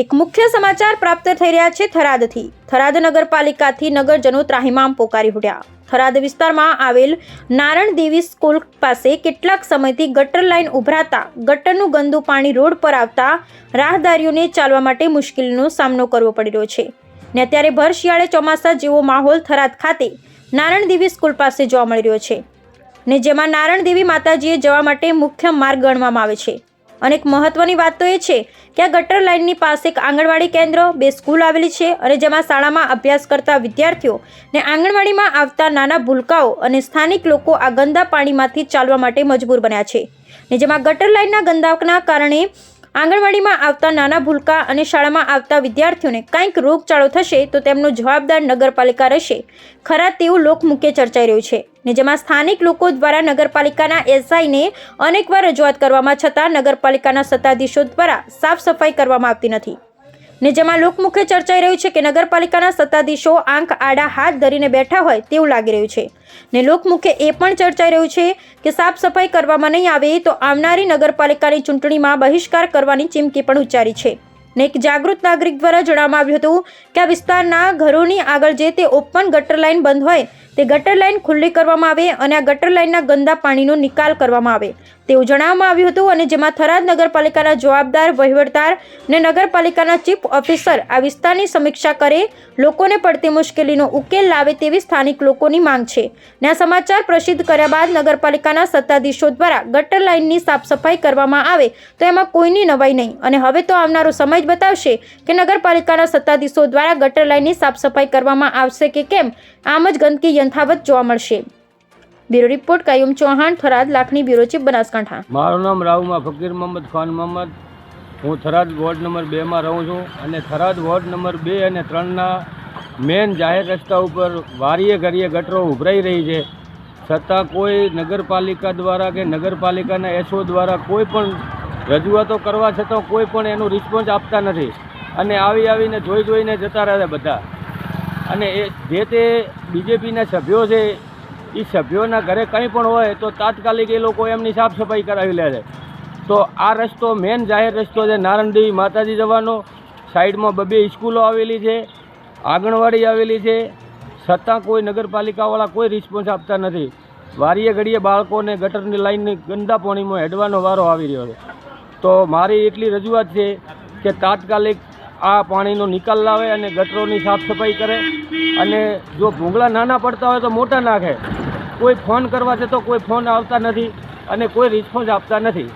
એક મુખ્ય સમાચાર પ્રાપ્ત થઈ રહ્યા છે થરાદથી. થરાદ નગરપાલિકાથી નગરજનો ત્રાહિમામ પોકારી ઉઠ્યા. થરાદ વિસ્તારમાં આવેલ નારણ દેવી સ્કૂલ પાસે કેટલાક સમયથી ગટર લાઇન ઉભરાતા ગટરનું ગંદુ પાણી રોડ પર આવતા રાહદારીઓને ચાલવા માટે મુશ્કેલીનો સામનો કરવો પડી રહ્યો છે. ને અત્યારે ભર શિયાળે ચોમાસા જેવો માહોલ થરાદ ખાતે નારણ દેવી સ્કૂલ પાસે જોવા મળી રહ્યો છે. ને જેમાં નારણ દેવી માતાજીએ જવા માટે મુખ્ય માર્ગ ગણવામાં આવે છે. અને એક મહત્વની વાત તો એ છે કે આ ગટર લાઇનની પાસે એક આંગણવાડી કેન્દ્ર, બે સ્કૂલ આવેલી છે અને જેમાં શાળામાં અભ્યાસ કરતા વિદ્યાર્થીઓ ને આંગણવાડીમાં આવતા નાના ભૂલકાઓ અને સ્થાનિક લોકો આ ગંદા પાણીમાંથી ચાલવા માટે મજબૂર બન્યા છે. ને જેમાં ગટર લાઇનના ગંદાકના કારણે આંગણવાડીમાં આવતા નાના ભૂલકા અને શાળામાં આવતા વિદ્યાર્થીઓને કંઈક રોગચાળો થશે તો તેમનો જવાબદાર નગરપાલિકા રહેશે. ખરા તેવું લોકમુખ્ય ચર્ચાઈ રહ્યું છે. ને જેમાં સ્થાનિક લોકો દ્વારા નગરપાલિકાના એસઆઈને અનેકવાર રજૂઆત કરવામાં છતાં નગરપાલિકાના સત્તાધીશો દ્વારા સાફ સફાઈ કરવામાં આવતી નથી. ને જેમાં લોકમુખે ચર્ચાઈ રહ્યું છે કે નગરપાલિકાના સત્તાધીશો આંખ, આડા, હાથ ધરીને બેઠા હોય તેવું લાગી રહ્યું છે. ને લોકમુખે એ પણ ચર્ચાઈ રહ્યું છે કે સાફ સફાઈ કરવામાં નહીં આવે તો આવનારી નગરપાલિકાની ચૂંટણીમાં બહિષ્કાર કરવાની ચીમકી પણ ઉચ્ચારી છે. ને એક જાગૃત નાગરિક દ્વારા જણાવવામાં આવ્યું હતું કે આ વિસ્તારના ઘરોની આગળ જે તે ઓપન ગટર લાઇન બંધ હોય તે ગટર લાઇન ખુલ્લી કરવામાં આવે અને આ ગટર લાઇનના ગંદા પાણીનો નિકાલ કરવામાં આવે. તેવું જણાવવામાં આવ્યું હતું અને જેમાં થરાદ નગરપાલિકાના જવાબદાર, વહીવટદાર ને નગરપાલિકાના ચીફ ઓફિસર આ વિસ્તારની સમીક્ષા કરે, લોકોને પડતી મુશ્કેલીનો ઉકેલ લાવે તેવી સ્થાનિક લોકોની માંગ છે. ને આ સમાચાર પ્રસિદ્ધ કર્યા બાદ નગરપાલિકાના સત્તાધીશો દ્વારા ગટર લાઇનની સાફસફાઈ કરવામાં આવે તો એમાં કોઈની નવાઈ નહીં. અને હવે તો આવનારો સમય જ બતાવશે કે નગરપાલિકાના સત્તાધીશો દ્વારા ગટર લાઇનની સાફસફાઈ કરવામાં આવશે કે કેમ. આમ જ ગંદકી યથાવત જોવા મળશે. Bureau report, Kayam Chauhan, Tharad, Lakhani bureau chief, Banaskantha. મારું નામ રાવુમા ફકીર મોહમ્મદ ખાન મોહમ્મદ. હું થરાદ વોર્ડ નંબર બેમાં રહું છું અને થરાદ વોર્ડ નંબર બે અને ત્રણના મેન જાહેર રસ્તા ઉપર વારીએ ઘરીએ ગટરો ઉભરાઈ રહી છે. છતાં કોઈ નગરપાલિકા દ્વારા કે નગરપાલિકાના એસઓ દ્વારા કોઈ પણ રજૂઆતો કરવા છતાં કોઈ પણ એનું રિસ્પોન્સ આપતા નથી. અને આવી આવીને જોઈ જોઈને જતા રહ્યા બધા. અને એ જે તે બીજેપીના સભ્યો છે એ સભ્યોના ઘરે કંઈ પણ હોય તો તાત્કાલિક એ લોકો એમની સાફ સફાઈ કરાવી લે છે. તો આ રસ્તો, મેન જાહેર રસ્તો છે નારણદેવી માતાજી જવાનો. સાઈડમાં બબે સ્કૂલો આવેલી છે, આંગણવાડી આવેલી છે. છતાં કોઈ નગરપાલિકાવાળા કોઈ રિસ્પોન્સ આપતા નથી. વારીએ ઘડીએ બાળકોને ગટરની લાઈનની ગંદા પાણીમાં હેડવાનો વારો આવી રહ્યો છે. તો મારી એટલી રજૂઆત છે કે તાત્કાલિક આ પાણીનો નિકાલ લાવે અને ગટરોની સાફ સફાઈ કરે. અને જો ભૂંગળા નાના પડતા હોય તો મોટા નાખે. કોઈ ફોન કરવા છે તો કોઈ ફોન આવતા નથી અને કોઈ રિસ્પોન્સ આપતા નથી.